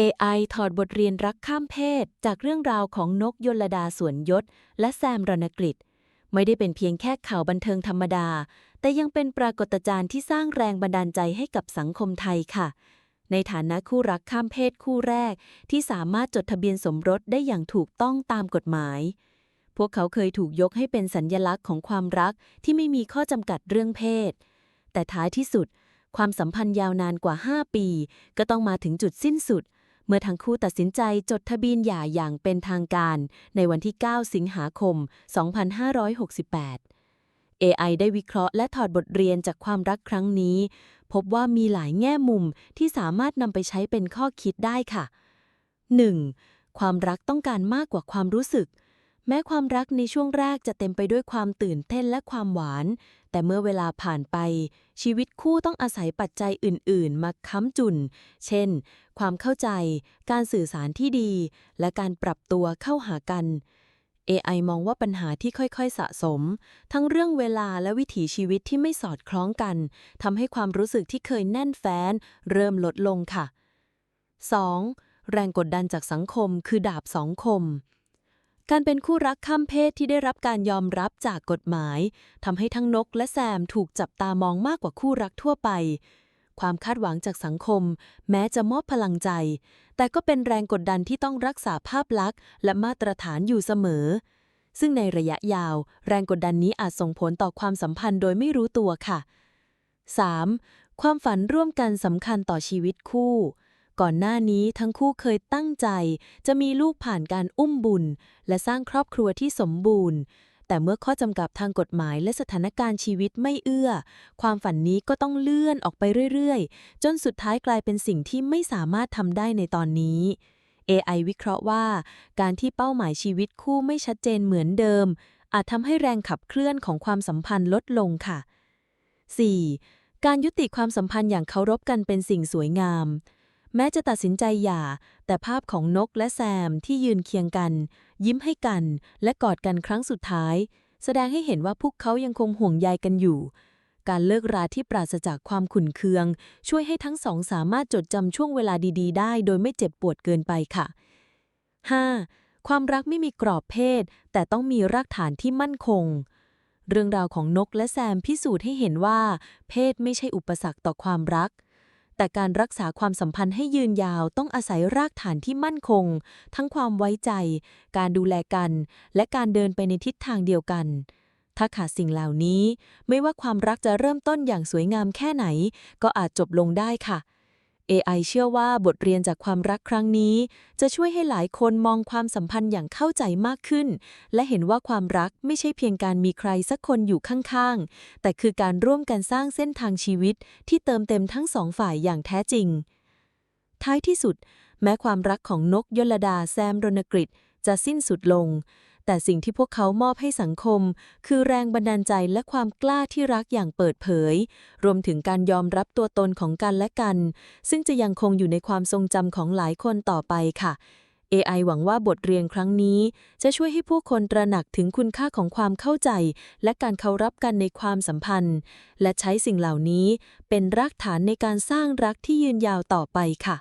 AI ถอดบทเรียนรักข้ามเพศ จากเรื่องราวของนกยลดาสวนยศ และแซมรณกฤษไม่ได้เป็นเพียงแค่ข่าวบันเทิงธรรมดา แต่ยังเป็นปรากฏการณ์ที่สร้างแรงบันดาลใจให้กับสังคมไทยค่ะ ในฐานะคู่รักข้ามเพศคู่แรก ที่สามารถจดทะเบียนสมรสได้อย่างถูกต้องตามกฎหมาย พวกเขาเคยถูกยกให้เป็นสัญญลักษณ์ของความรักที่ไม่มีข้อจำกัดเรื่องเพศ แต่ท้ายที่สุด ความสัมพันธ์ยาวนานกว่า 5 ปี ก็ต้องมาถึงจุดสิ้นสุด มื่อทั้งคู่ตัดสินใจจดทะเบียนหย่าอย่างเป็นทางการ ในวันที่ 9 สิงหาคม 2568 AI ได้วิเคราะห์และถอดบทเรียนจากความรักครั้งนี้ พบว่ามีหลายแง่มุมที่สามารถนำไปใช้เป็นข้อคิดได้ค่ะ 1. ความรักต้องการมากกว่าความรู้สึก แม้ความรักในช่วงแรกจะเต็มไปด้วยความตื่นเต้นและความหวาน แต่เมื่อเวลาผ่านไป ชีวิตคู่ต้องอาศัยปัจจัยอื่น ๆ มาค้ำจุน เช่น ความเข้าใจ การสื่อสารที่ดี และการปรับตัวเข้าหากัน AI มองว่าปัญหาที่ค่อยๆ สะสม ทั้งเรื่องเวลาและวิถีชีวิตที่ไม่สอดคล้องกันทำให้ความรู้สึกที่เคยแน่นแฟ้น เริ่มลดลงค่ะ 2. แรงกดดันจากสังคมคือดาบสองคม การเป็นคู่รักข้ามเพศที่ได้รับการยอมรับจากกฎหมายทำให้ทั้งนกและแซมถูกจับตามองมากกว่าคู่รักทั่วไป ความคาดหวังจากสังคม แม้จะมอบพลังใจ แต่ก็เป็นแรงกดดันที่ต้องรักษาภาพลักษณ์ และมาตรฐานอยู่เสมอ ซึ่งในระยะยาว แรงกดดันนี้อาจส่งผลต่อความสัมพันธ์โดยไม่รู้ตัวค่ะ 3. ความฝันร่วมกันสำคัญต่อชีวิตคู่ ก่อนหน้านี้ทั้งคู่เคยตั้งใจ จะมีลูกผ่านการอุ้มบุญ และสร้างครอบครัวที่สมบูรณ์ แต่เมื่อข้อจำกัดทางกฎหมายและสถานการณ์ชีวิตไม่เอื้อ ความฝันนี้ก็ต้องเลื่อนออกไปเรื่อยๆ จนสุดท้ายกลายเป็นสิ่งที่ไม่สามารถทำได้ในตอนนี้ AI วิเคราะห์ว่า การที่เป้าหมายชีวิตคู่ไม่ชัดเจนเหมือนเดิม อาจทำให้แรงขับเคลื่อนของความสัมพันธ์ลดลงค่ะ 4. การยุติความสัมพันธ์อย่างเคารพกันเป็นสิ่งสวยงาม แม้จะตัดสินใจหย่า แต่ภาพของนกและแซมที่ยืนเคียงกัน ยิ้มให้กัน และกอดกันครั้งสุดท้าย แสดงให้เห็นว่าพวกเขายังคงห่วงใยกันอยู่ การเลิกราที่ปราศจากความขุ่นเคือง ช่วยให้ทั้งสองสามารถจดจำช่วงเวลาดีๆ ได้ โดยไม่เจ็บปวดเกินไปค่ะ 5. ความรักไม่มีกรอบเพศ แต่ต้องมีรากฐานที่มั่นคง เรื่องราวของนกและแซมพิสูจน์ให้เห็นว่า เพศไม่ใช่อุปสรรคต่อความรัก แต่การรักษาความสัมพันธ์ให้ยืนยาวต้องอาศัยรากฐานที่มั่นคง ทั้งความไว้ใจ การดูแลกัน และการเดินไปในทิศทางเดียวกัน ถ้าขาดสิ่งเหล่านี้ ไม่ว่าความรักจะเริ่มต้นอย่างสวยงามแค่ไหน ก็อาจจบลงได้ค่ะ AI เชื่อว่าบทเรียนจากความรักครั้งนี้ จะช่วยให้หลายคนมองความสัมพันธ์อย่างเข้าใจมากขึ้น และเห็นว่าความรักไม่ใช่เพียงการมีใครสักคนอยู่ข้างๆ แต่คือการร่วมกันสร้างเส้นทางชีวิตที่เติมเต็มทั้งสองฝ่ายอย่างแท้จริง ท้ายที่สุด แม้ความรักของนกยลดาแซมรณกฤษจะสิ้นสุดลง แต่สิ่งที่พวกเขามอบให้สังคม คือแรงบันดาลใจและความกล้าที่รักอย่างเปิดเผย รวมถึงการยอมรับตัวตนของกันและกัน ซึ่งจะยังคงอยู่ในความทรงจำของหลายคนต่อไปค่ะ AI หวังว่าบทเรียนครั้งนี้ จะช่วยให้ผู้คนตระหนักถึงคุณค่าของความเข้าใจ และการเคารพกันในความสัมพันธ์ และใช้สิ่งเหล่านี้เป็นรากฐานในการสร้างรักที่ยืนยาวต่อไปค่ะ